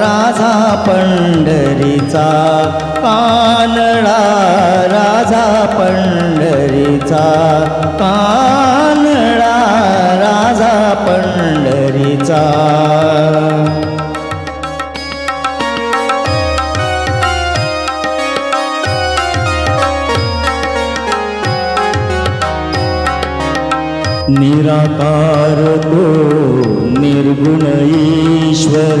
राजा पंढरीचा कानडा राजा पंढरीचा कानडा राजा पंढरीचा. निराकार तो निर्गुण ईश्वर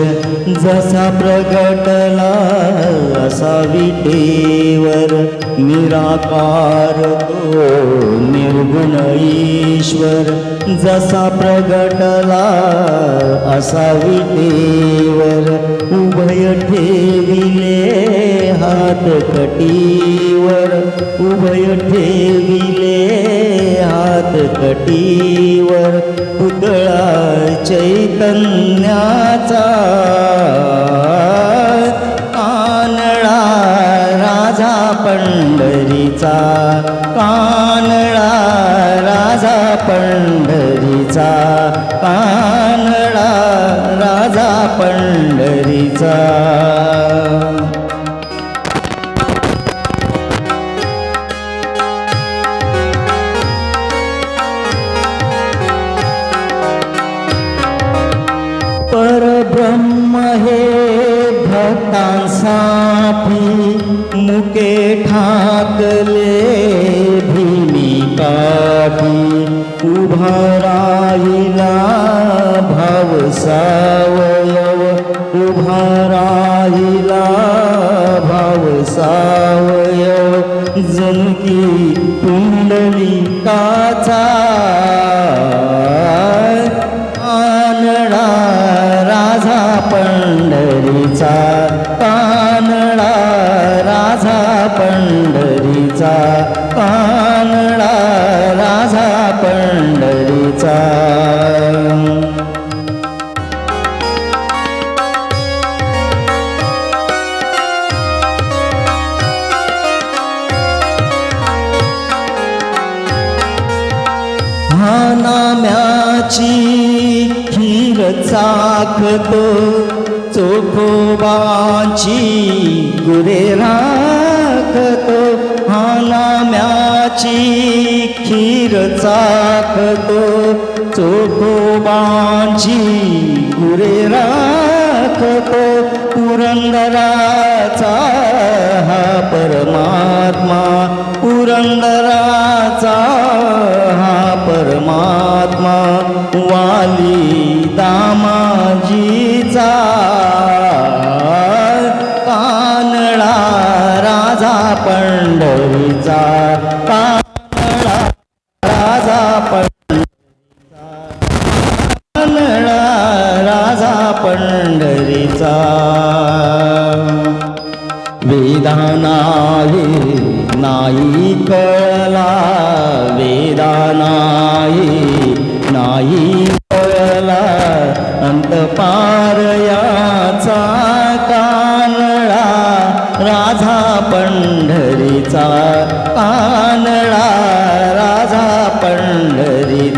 जसा प्रगटला असा विटेवर निराकार तो निर्गुण ईश्वर जसा प्रगटला असा विटेवर उभय ठेविले हात कटीवर. उभय ठेविले कटीवर पुतळा चैतन्याचा. कानळा राजा पंढरीचा. कानळा राजा पंढरीचा. कानळा राजा पंढरीचा. भक्तांसाठी मुके ठाकले भीमी काठी उभा राहिला भाव सावयव उभा राहिला भाव सावयव जणकी पुंडलिकाचा कानडा राजा पंढरीचा कानडा राजा पंढरीचा कानडा राजा पंढरीचा. नाम्याची खीर चाखतो चोखोबाची गुरे राखतो हानाम्याची खीर चाखतो. चोखोबाची गुरे राखतो पुरंदराचा हा परमात्मा पुरंदराचा हा परमात्मा. वाली दामा पंढरीचा कानळा राजा पंढरीचा वेदा नाही नाही कळला वेदा नाही नाही कळला. अंतपार याचा कानळा राजा पंढरीचा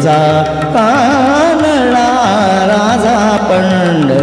राजा कानळा राजा पंढरीचा